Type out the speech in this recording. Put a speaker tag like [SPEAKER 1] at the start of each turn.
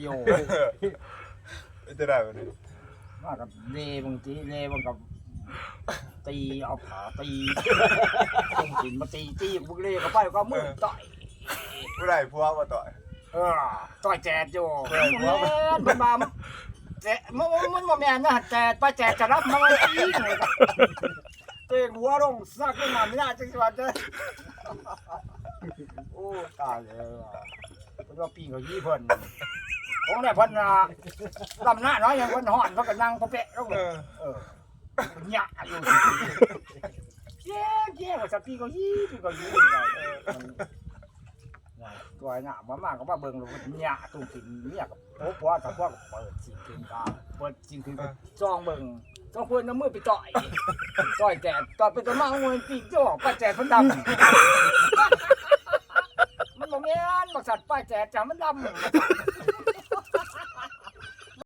[SPEAKER 1] โย
[SPEAKER 2] เป็นจะได้บ่นี่
[SPEAKER 1] มากับเลบางทีเลบางกับตีเอาผาตีคงกินมาตีตีพวกเลก็ไปก็มือต่อย
[SPEAKER 2] ผู้ใดผัวบ่ต่อย
[SPEAKER 1] เออต่อยแจดโย
[SPEAKER 2] เออหัวมัน
[SPEAKER 1] มันบามแจดมันมันบ่แม่นนะแจดไปแจดจะรับมาไว้อีกเลยเตะหัวลงซักขึ้นมาไม่ได้จังสิว่าจะโอ้ตายเลยว่ะเพิ่นว่าปีเขายี่เพิ่น ของเนี่ยเพิ่นน่ะลำหน้าน้อยอย่างเพิ่นห่อนเพิ่นก็นั่งพะเปะลง
[SPEAKER 2] เอ
[SPEAKER 1] เลย
[SPEAKER 2] อ
[SPEAKER 1] เออหยะอยู่เย้เย้ว่าสักปีเขายี่ปีเขายี่ไงเออมันตัวหน้ามามาก็มาเบิ่งลงหยะตุ้งกินเนี่ยกับโป๊ะปัวกับพวกเปิดสิงกินกาเปิดสิงกินจองเบิ่งต้องควรน้ำมือไปต่อยต่อยแจกต่อยไปตัวมาเอาเงินปีกจ่อป้าแจกเพิ่นดำมันบ่แม่นบักสัตว์ป้าแจกจ้ามันดำ